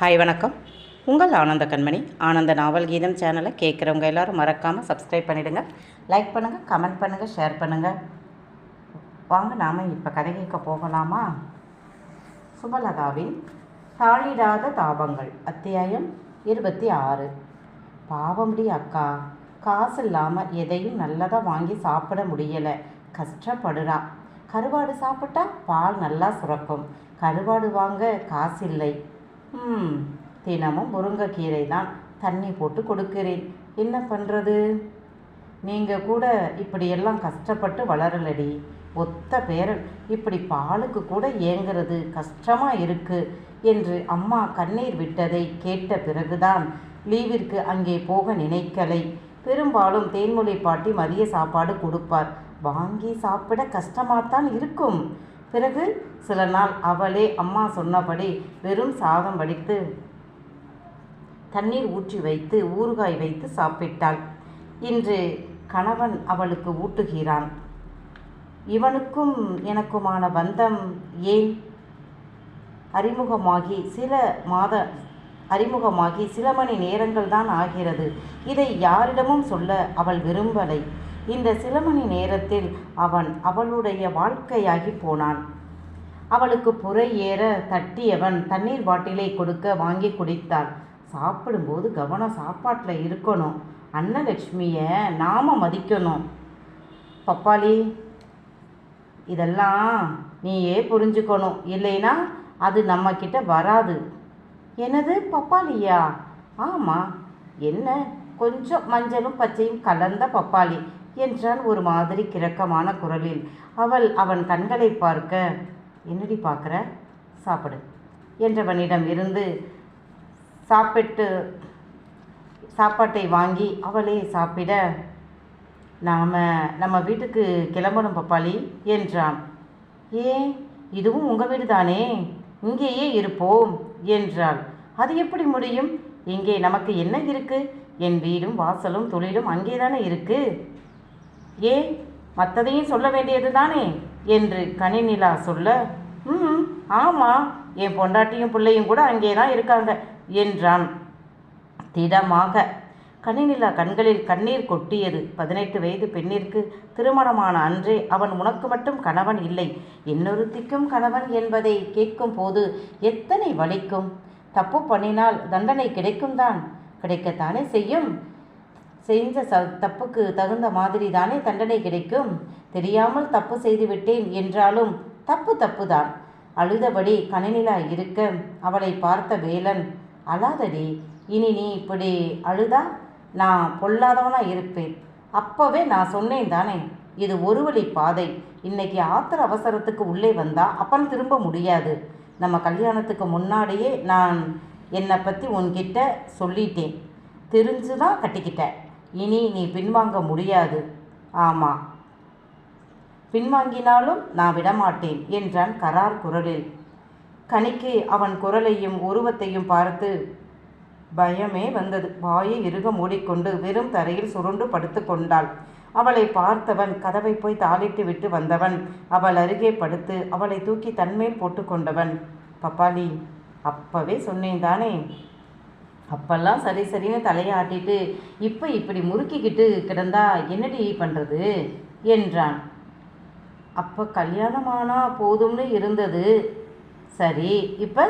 Hi வணக்கம். உங்கள் ஆனந்த கண்மணி. ஆனந்த நாவல் கீதம் சேனலை கேட்குறவங்க எல்லாரும் மறக்காமல் சப்ஸ்கிரைப் பண்ணிவிடுங்க லைக் பண்ணுங்கள் கமெண்ட் பண்ணுங்கள் ஷேர் பண்ணுங்கள் வாங்க நாம் இப்போ கதை கேட்க போகலாமா? சுபலதாவின் தாளிடாத தாபங்கள் அத்தியாயம் இருபத்தி ஆறு. பாவம்டி அக்கா காசு இல்லாமல் எதையும் நல்லதாக வாங்கி சாப்பிட முடியலை. கஷ்டப்படுறா. கருவாடு சாப்பிட்டா பால் நல்லா சுரக்கும். கருவாடு வாங்க காசு இல்லை தினமும் முருங்கைக்கீரை தான் தண்ணி போட்டு கொடுக்கிறேன். என்ன பண்ணுறது நீங்கள் கூட இப்படியெல்லாம் கஷ்டப்பட்டு வளரலடி. ஒத்த பேரன் இப்படி பாலுக்கு கூட ஏங்குறது கஷ்டமாக இருக்குது என்று அம்மா கண்ணீர் விட்டதை கேட்ட பிறகுதான் லீவிற்கு அங்கே போக நினைக்கலை. பெரும்பாலும் தேன்மொழி பாட்டி மதிய சாப்பாடு கொடுப்பார். வாங்கி சாப்பிட கஷ்டமாகத்தான் இருக்கும். பிறகு சில நாள் அவளே அம்மா சொன்னபடி வெறும் சாதம் வடித்து தண்ணீர் ஊற்றி வைத்து ஊறுகாய் வைத்து சாப்பிட்டாள். இன்று கணவன் அவளுக்கு ஊட்டுகிறான். இவனுக்கும் எனக்குமான பந்தம் ஏன்? அறிமுகமாகி சில மாத அறிமுகமாகி சில மணி நேரங்கள் தான் ஆகிறது. இதை யாரிடமும் சொல்ல அவள் விரும்பலை. இந்த சில மணி நேரத்தில் அவன் அவளுடைய வாழ்க்கையாகி போனான். அவளுக்கு புறை ஏற தட்டியவன் தண்ணீர் பாட்டிலை கொடுக்க வாங்கி குடித்தாள். சாப்பிடும்போது கவனம் சாப்பாட்டில் இருக்கணும். அன்னலட்சுமியை நாம மதிக்கணும். பப்பாளி இதெல்லாம் நீயே புரிஞ்சுக்கணும். இல்லைன்னா அது நம்மக்கிட்ட வராது. என்னது பப்பாளியா? ஆமாம் என்ன? கொஞ்சம் மஞ்சளும் பச்சையும் கலந்த பப்பாளி. என்றான் ஒரு மாதிரி கிரக்கமான குரலில். அவள் அவன் கண்களை பார்க்க என்னடி பார்க்குற? சாப்பிடு. என்றவனிடம் இருந்து சாப்பிட்டு சாப்பாட்டை வாங்கி அவளே சாப்பிட நாம் நம்ம வீட்டுக்கு கிளம்பணும் பப்பாளி என்றான். ஏன்? இதுவும் உங்கள் வீடு தானே இங்கேயே இருப்போம் என்றாள். அது எப்படி முடியும்? இங்கே நமக்கு என்ன இருக்குது என் வீடும் வாசலும் தொழிலும் அங்கே தானே இருக்குது ஏன்? மற்றதையும் சொல்ல வேண்டியது தானே என்று கனிநிலா சொல்ல ம் ஆமாம் என் பொண்டாட்டியும் பிள்ளையும் கூட அங்கே தான் இருக்காங்க என்றான். திடமாக. கனிநிலா கண்களில் கண்ணீர் கொட்டியது. பதினெட்டு வயது பெண்ணிற்கு திருமணமான அன்றே அவன் உனக்கு மட்டும் கணவன் இல்லை. இன்னொருத்திக்கும் கணவன் என்பதை கேட்கும் போது எத்தனை வலிக்கும்? தப்பு பண்ணினால் தண்டனை கிடைக்கும் தான் கிடைக்கத்தானே செய்யும்? செஞ்ச ச தப்புக்கு தகுந்த மாதிரி தானே தண்டனை கிடைக்கும்? தெரியாமல் தப்பு செய்து விட்டேன் என்றாலும் தப்பு தப்புதான். அழுதபடி கணினிலா இருக்க அவளை பார்த்த வேலன் அழாதடி இனி நீ இப்படி அழுதா? நான் பொல்லாதவனாக இருப்பேன். அப்போவே நான் சொன்னேன் தானே இது ஒரு வழி பாதை. இன்னைக்கு ஆத்திர அவசரத்துக்கு உள்ளே வந்தால் அப்புறம் திரும்ப முடியாது. நம்ம கல்யாணத்துக்கு முன்னாடியே நான் என்னை பற்றி உன்கிட்ட சொல்லிட்டேன். தெரிஞ்சு தான் கட்டிக்கிட்டேன். இனி நீ பின்வாங்க முடியாது. ஆமாம் பின்வாங்கினாலும் நான் விடமாட்டேன் என்றான் கரார் குரலில். கனிக்கு அவன் குரலையும் உருவத்தையும் பார்த்து பயமே வந்தது. வாயை இறுக மூடிக்கொண்டு வெறும் தரையில் சுருண்டு படுத்து கொண்டாள். அவளை பார்த்தவன் கதவை போய் தாளிட்டு விட்டு வந்தவன். அவள் அருகே படுத்து அவளை தூக்கி தன்மேல் போட்டு கொண்டவன். பப்பாளி அப்பவே சொன்னேன் தானே? அப்பெல்லாம் சரி சரின்னு தலையாட்டிட்டு இப்போ இப்படி முறுக்கிக்கிட்டு கிடந்தா என்னடி பண்ணுறது என்றான். அப்போ கல்யாணமானா போதும்னு இருந்தது. சரி இப்போ?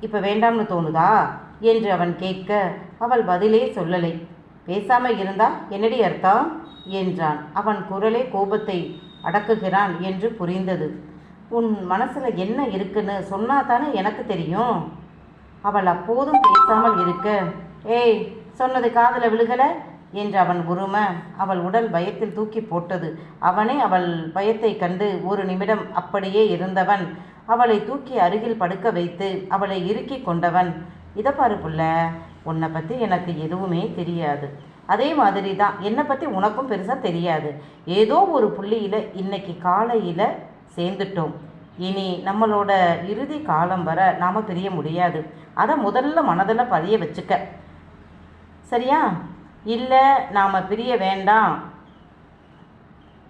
இப்போ வேண்டாம்னு தோணுதா? என்று அவன் கேட்க அவள் பதிலே சொல்லலை. பேசாமல் இருந்தா என்னடி அர்த்தம்? என்றான். அவன் குரலே கோபத்தை அடக்குகிறான் என்று புரிந்தது. உன் மனசில் என்ன இருக்குன்னு சொன்னா தானே எனக்கு தெரியும்? அவள் அப்போதும் பேசாமல் இருக்க. ஏய் சொன்னது காதில் விழுகல? என்று அவன் உரும. அவள் உடல் பயத்தில் தூக்கி போட்டது. அவனே அவள் பயத்தை கண்டு ஒரு நிமிடம் அப்படியே இருந்தவன். அவளை தூக்கி அருகில் படுக்க வைத்து அவளை இறுக்கி கொண்டவன். இதை பாரு புள்ள உன்னை பற்றி எனக்கு எதுவுமே தெரியாது. அதே மாதிரி தான் என்னை பற்றி உனக்கும் பெருசாக தெரியாது. ஏதோ ஒரு புள்ளியில் இன்னைக்கு காலையில் சேர்ந்துட்டோம். இனி நம்மளோட இறுதி காலம் வர நாம் பிரிய முடியாது. அதை முதல்ல மனதில் பதிய வச்சுக்க. சரியா? இல்லை நாம் பிரிய வேண்டாம்.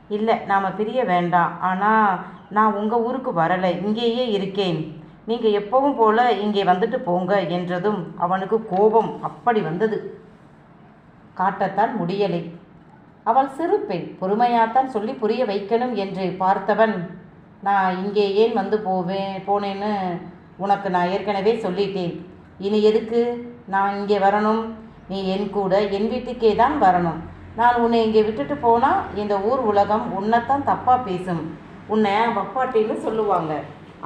இல்லை நாம் பிரிய வேண்டாம். ஆனால் நான் உங்கள் ஊருக்கு வரலை. இங்கேயே இருக்கேன். நீங்கள் எப்பவும் போல் இங்கே வந்துட்டு போங்க என்றதும் அவனுக்கு கோபம் அப்படி வந்தது. காட்டத்தான் முடியலை. அவள் சிறு பெண் பொறுமையாத்தான் சொல்லி புரிய வைக்கணும் என்று பார்த்தவன் நான் இங்கே ஏன் வந்து போவேன் போனேன்னு உனக்கு நான் ஏற்கனவே சொல்லிட்டேன். இனி எதுக்கு? நான் இங்கே வரணும். நீ என் கூட என் வீட்டுக்கே தான் வரணும். நான் உன்னை இங்கே விட்டுட்டு போனால் இந்த ஊர் உலகம் உன்னைத்தான் தப்பாக பேசும். உன்னை வப்பாட்டின்னு சொல்லுவாங்க.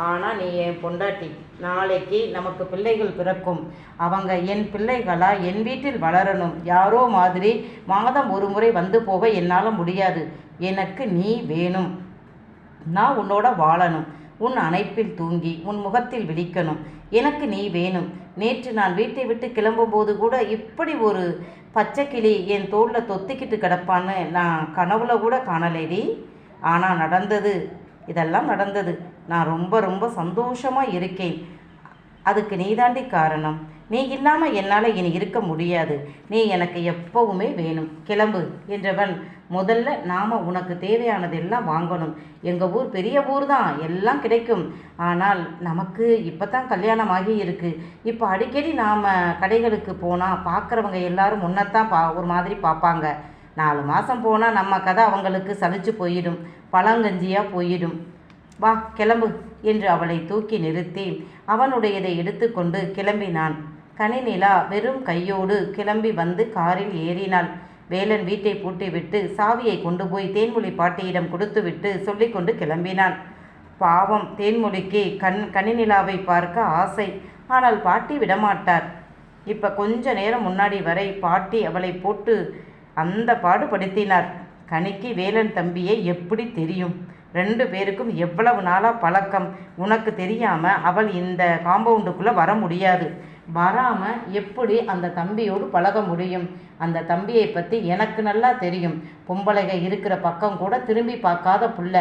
ஆனால் நீ என் பொண்டாட்டி. நாளைக்கு நமக்கு பிள்ளைகள் பிறக்கும். அவங்க என் பிள்ளைகளாக என் வீட்டில் வளரணும். யாரோ மாதிரி மாதம் ஒரு முறை வந்து போக என்னால் முடியாது. எனக்கு நீ வேணும். நான் உன்னோட வாழணும். உன் அணைப்பில் தூங்கி உன் முகத்தில் விழிக்கணும். எனக்கு நீ வேணும். நேற்று நான் வீட்டை விட்டு கிளம்பும்போது கூட இப்படி ஒரு பச்சை கிளி என் தோளில் தொத்திக்கிட்டு கிடப்பான்னு நான் கனவுல கூட காணலேடி. ஆனால் நடந்தது. இதெல்லாம் நடந்தது. நான் ரொம்ப ரொம்ப சந்தோஷமாக இருக்கேன். அதுக்கு நீதாண்டி காரணம். நீ இல்லாமல் என்னால் இனி இருக்க முடியாது. நீ எனக்கு எப்பவுமே வேணும். கிளம்பு என்றவன் முதல்ல நாம் உனக்கு தேவையானதெல்லாம் வாங்கணும். எங்கள் ஊர் பெரிய ஊர் தான். எல்லாம் கிடைக்கும். ஆனால் நமக்கு இப்போ தான் கல்யாணம் ஆகி இருக்கு. இப்போ அடிக்கடி நாம் கடைகளுக்கு போனால் பார்க்குறவங்க எல்லாரும் முன்னத்தான் பா ஒரு மாதிரி பார்ப்பாங்க நாலு மாதம் போனால் நம்ம கதை அவங்களுக்கு சலிச்சு போயிடும். பழங்கஞ்சியாக போயிடும். வா கிளம்பு. என்று அவளை தூக்கி நிறுத்தி அவனுடையதை எடுத்துக்கொண்டு கிளம்பினான். கனிநிலா வெறும் கையோடு கிளம்பி வந்து காரில் ஏறினாள். வேலன் வீட்டை பூட்டிவிட்டு சாவியை கொண்டு போய் தேன்மொழி பாட்டியிடம் கொடுத்துவிட்டு சொல்லிக்கொண்டு கிளம்பினான். பாவம் தேன்மொழிக்கு கண் கனிநிலாவை பார்க்க ஆசை. ஆனால் பாட்டி விடமாட்டார். இப்போ கொஞ்ச நேரம் முன்னாடி வரை பாட்டி அவளை போட்டு அந்த பாடுபடுத்தினார். கனிக்கு வேலன் தம்பியை எப்படி தெரியும்? ரெண்டு பேருக்கும் எவ்வளவு நாளாக பழக்கம்? உனக்கு தெரியாமல் அவள் இந்த காம்பவுண்டுக்குள்ளே வர முடியாது. வராமல் எப்படி அந்த தம்பியோடு பழக முடியும்? அந்த தம்பியை பற்றி எனக்கு நல்லா தெரியும். பொம்பளைக இருக்கிற பக்கம் கூட திரும்பி பார்க்காத புள்ள.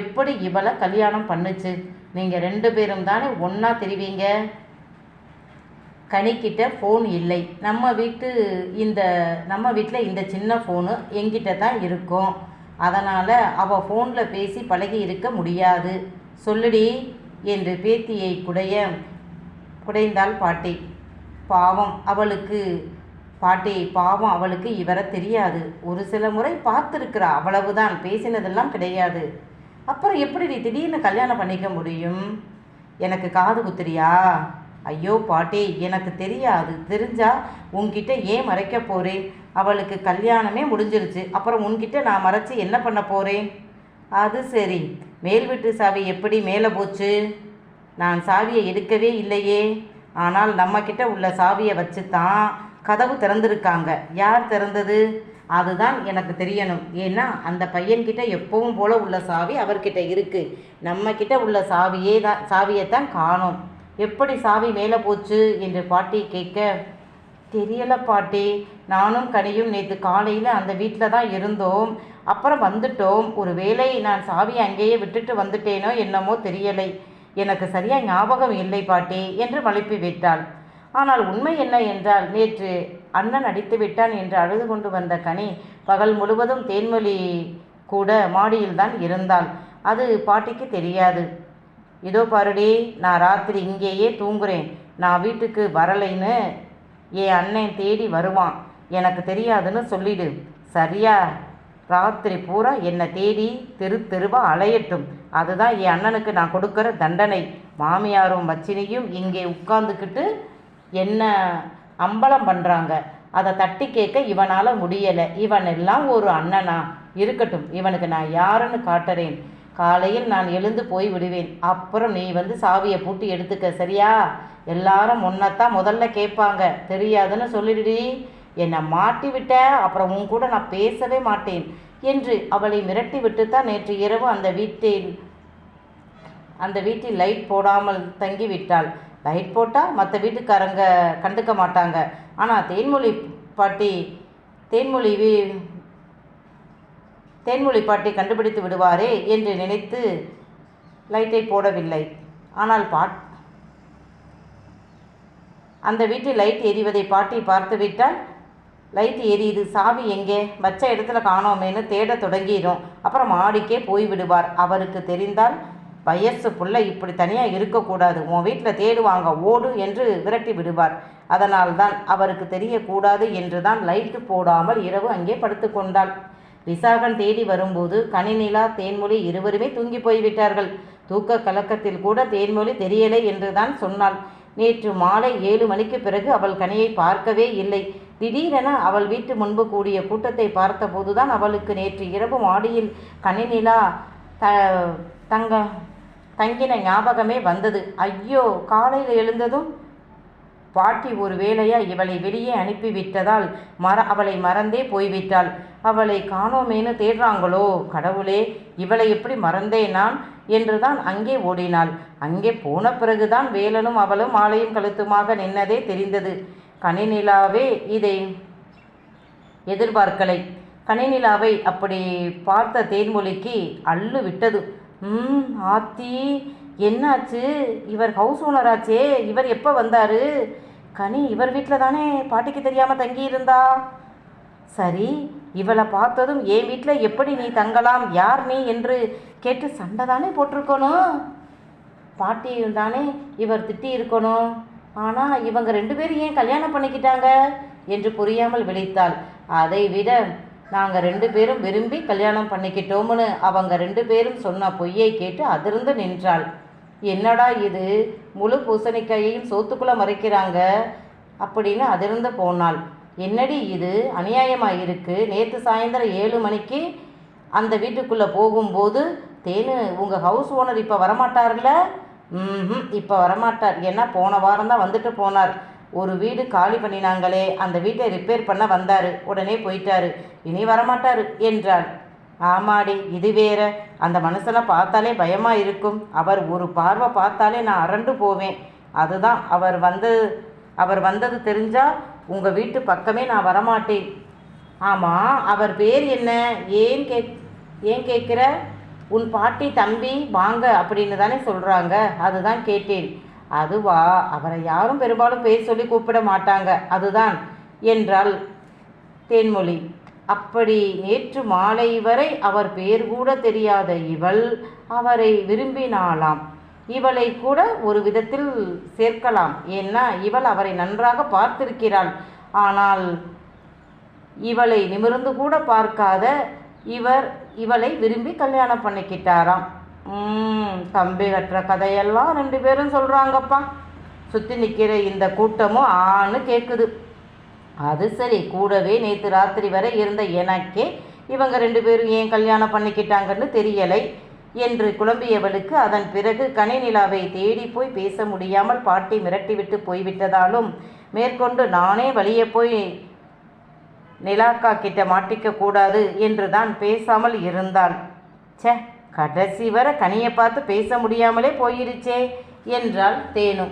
எப்படி இவளை கல்யாணம் பண்ணுச்சு? நீங்கள் ரெண்டு பேரும் தானே ஒன்றா தெரிவிங்க? கனிக்கிட்ட ஃபோன் இல்லை. நம்ம வீட்டு இந்த நம்ம வீட்டில் இந்த சின்ன ஃபோனு எங்கிட்ட தான் இருக்கும். அதனால் அவள் ஃபோனில் பேசி பழகி இருக்க முடியாது. சொல்லுடி என்று பேத்தியை குடைய குடைந்தாள் பாட்டி. பாவம் அவளுக்கு பாட்டி பாவம் அவளுக்கு இவரை தெரியாது. ஒரு சில முறை பார்த்துருக்குறா அவ்வளவுதான் பேசினதெல்லாம் கிடையாது. அப்புறம் எப்படி நீ திடீர்னு கல்யாணம் பண்ணிக்க முடியும்? எனக்கு காது குத்துறியா? ஐயோ பாட்டி எனக்கு தெரியாது. தெரிஞ்சா உன்கிட்ட ஏன் மறைக்க போகிறேன் அவளுக்கு கல்யாணமே முடிஞ்சிருச்சு. அப்புறம் உன்கிட்ட நான் மறைச்சு என்ன பண்ண போகிறேன் அது சரி. மேல் வீட்டு சாவி எப்படி மேலே போச்சு? நான் சாவியை எடுக்கவே இல்லையே. ஆனால் நம்மக்கிட்ட உள்ள சாவியை வச்சு தான் கதவு திறந்திருக்காங்க. யார் திறந்தது? அதுதான் எனக்கு தெரியணும். ஏன்னா அந்த பையன்கிட்ட எப்பவும் போல உள்ள சாவி அவர்கிட்ட இருக்கு. நம்மக்கிட்ட உள்ள சாவியே தான் சாவியை தான் காணோம். எப்படி சாவி மேலே போச்சு? என்று பாட்டி கேட்க தெரியலை பாட்டி. நானும் கனியும் நேற்று காலையில் அந்த வீட்டில் தான் இருந்தோம். அப்புறம் வந்துட்டோம். ஒரு வேளை நான் சாவியை அங்கேயே விட்டுட்டு வந்துட்டேனோ என்னமோ தெரியலை. எனக்கு சரியாக ஞாபகம் இல்லை பாட்டி என்று மழுப்பி விட்டாள். ஆனால் உண்மை என்ன என்றால் நேற்று அண்ணன் அடித்து விட்டான் என்று அழுது கொண்டு வந்த கனி பகல் முழுவதும் தேன்மொழி கூட மாடியில்தான் இருந்தாள். அது பாட்டிக்கு தெரியாது. இதோ பாருடி நான் ராத்திரி இங்கேயே தூங்குறேன். நான் வீட்டுக்கு வரலைன்னு என் அண்ணன் தேடி வருவான். எனக்கு தெரியாதுன்னு சொல்லிடு. சரியா? ராத்திரி பூரா என்னை தேடி தெரு தெருவாக அலையட்டும். அதுதான் என் அண்ணனுக்கு நான் கொடுக்குற தண்டனை. மாமியாரும் மச்சினியும் இங்கே உட்காந்துக்கிட்டு என்ன அம்பலம் பண்ணுறாங்க அதை தட்டி கேட்க இவனால் முடியலை. இவன் எல்லாம் ஒரு அண்ணனா. இருக்கட்டும் இவனுக்கு நான் யாருன்னு காட்டுறேன். காலையில் நான் எழுந்து போய் விடுவேன். அப்புறம் நீ வந்து சாவியை பூட்டி எடுத்துக்க சரியா? எல்லாரும் முன்னத்தான் முதல்ல கேட்பாங்க. தெரியாதுன்னு சொல்லிடுடி. என்னை மாட்டி விட்ட அப்புறம் உன் கூட நான் பேசவே மாட்டேன் என்று அவளை மிரட்டி விட்டுத்தான் நேற்று இரவு அந்த வீட்டில் அந்த வீட்டில் லைட் போடாமல் தங்கி விட்டாள் லைட் போட்டால் மற்ற வீட்டுக்காரங்க கண்டுக்க மாட்டாங்க. ஆனால் தேன்மொழி பாட்டி தேன்மொழி வீ தேன்மொழி கண்டுபிடித்து விடுவாரே என்று நினைத்து லைட்டை போடவில்லை. ஆனால் பாட் அந்த வீட்டில் லைட் எரிவதை பாட்டி பார்த்துவிட்டால் லைட் எரியுது சாவி எங்கே? வச்ச இடத்துல காணோமேன்னு தேட தொடங்கிடும். அப்புறம் மாடிக்கே போய் விடுவார் அவருக்கு தெரிந்தால் வயசு புள்ள இப்படி தனியாக இருக்கக்கூடாது. உன் வீட்டில் தேடுவாங்க ஓடு என்று விரட்டி விடுவார். அதனால்தான் அவருக்கு தெரியக்கூடாது என்று தான் லைட்டு போடாமல் இரவு அங்கே படுத்துக்கொண்டாள் விசாகன் தேடி வரும்போது கனிநிலா தேன்மொழி இருவருமே தூங்கி போய்விட்டார்கள். தூக்க கலக்கத்தில் கூட தேன்மொழி தெரியலை என்றுதான் சொன்னாள். நேற்று மாலை ஏழு மணிக்கு பிறகு அவள் கனியை பார்க்கவே இல்லை. திடீரென அவள் வீட்டு முன்பு கூடிய கூட்டத்தை பார்த்தபோதுதான் அவளுக்கு நேற்று இரவு மாடியில் கனிநிலா த தங்க தங்கின ஞாபகமே வந்தது. ஐயோ காலையில் எழுந்ததும் பாட்டி ஒரு வேளையா இவளை வெளியே அனுப்பிவிட்டதால் மற அவளை மறந்தே போய்விட்டாள். அவளை காணோமேனு தேடுறாங்களோ? கடவுளே இவளை எப்படி மறந்தேன் நான்? என்றுதான் அங்கே ஓடினாள். அங்கே போன பிறகுதான் வேலனும் அவளும் ஆலையும் கழுத்துமாக நின்னதே தெரிந்தது. கனிநிலாவே இதை எதிர்பார்க்கலை. கனிநிலாவை அப்படி பார்த்த தேன்மொழிக்கு அள்ளு விட்டது ம் ஆத்தி என்னாச்சு? இவர் ஹவுஸ் ஓனராச்சே இவர் எப்போ வந்தார்? கனி இவர் வீட்டில் தானே பாட்டிக்கு தெரியாமல் தங்கியிருந்தா? சரி இவளை பார்த்ததும் என் வீட்டில் எப்படி நீ தங்கலாம் யார் நீ என்று கேட்டு சண்டை தானே போட்டிருக்கணும்? பாட்டியும் தானே இவர் திட்டி இருக்கணும் ஆனால் இவங்க ரெண்டு பேரும் ஏன் கல்யாணம் பண்ணிக்கிட்டாங்க? என்று புரியாமல் விழித்தாள். அதை விட நாங்கள் ரெண்டு பேரும் விரும்பி கல்யாணம் பண்ணிக்கிட்டோம்னு அவங்க ரெண்டு பேரும் சொன்ன பொய்யை கேட்டு அதிர்ந்து நின்றாள். என்னடா இது? முழு பூசணிக்காயையும் சோத்துக்குள்ளே மறைக்கிறாங்க. அப்படின்னு அதிர்ந்து போனாள். என்னடி இது? அநியாயமாக இருக்குது நேற்று சாயந்தரம் ஏழு மணிக்கு அந்த வீட்டுக்குள்ளே போகும்போது தேனு உங்கள் ஹவுஸ் ஓனர் இப்போ வரமாட்டார்ல? ம் இப்போ வரமாட்டார். ஏன்னா போன வாரம் தான் வந்துட்டு போனார். ஒரு வீடு காலி பண்ணினாங்களே. அந்த வீட்டை ரிப்பேர் பண்ண வந்தார். உடனே போயிட்டாரு. இனி வரமாட்டார் என்றாள். ஆமாடி இது வேற. அந்த மனுஷனை பார்த்தாலே பயமாக இருக்கும். அவர் ஒரு பார்வை பார்த்தாலே நான் அரண்டு போவேன். அதுதான் அவர் வந்து அவர் வந்தது தெரிஞ்சால் உங்கள் வீட்டு பக்கமே நான் வரமாட்டேன். ஆமாம் அவர் பேர் என்ன? ஏன் கே ஏன் கேட்குற? உன் பாட்டி தம்பி வாங்க அப்படின்னு தானே சொல்கிறாங்க அதுதான் கேட்டேன். அதுவா அவரை யாரும் பெரும்பாலும் பேர் சொல்லி கூப்பிட மாட்டாங்க. அதுதான் என்றால் தேன்மொழி. அப்படி நேற்று மாலை வரை அவர் பேர் கூட தெரியாத இவள் அவரை விரும்பினாளாம். இவளை கூட ஒரு விதத்தில் சேர்க்கலாம். ஏன்னா இவள் அவரை நன்றாக பார்த்திருக்கிறாள். ஆனால் இவளை நிமிர்ந்து கூட பார்க்காத இவர் இவளை விரும்பி கல்யாணம் பண்ணிக்கிட்டாராம். தம்பி கட்டுற கதையெல்லாம் ரெண்டு பேரும் சொல்கிறாங்கப்பா சுற்றி நிற்கிற இந்த கூட்டமும் ஆன்னு கேட்குது அது சரி. கூடவே நேற்று ராத்திரி வரை இருந்த எனக்கே இவங்க ரெண்டு பேரும் ஏன் கல்யாணம் பண்ணிக்கிட்டாங்கன்னு தெரியலை என்று குழம்பியவளுக்கு அதன் பிறகு கனிநிலாவை தேடி போய் பேச முடியாமல் பாட்டி மிரட்டிவிட்டு போய்விட்டதாலும் மேற்கொண்டு நானே வழியே போய் நிலாக்கா கிட்ட மாட்டிக்க கூடாது என்று தான் பேசாமல் இருந்தாள். ச்சே கடைசி வரை கனியை பார்த்து பேச முடியாமலே போயிருச்சே என்றாள் தேனு.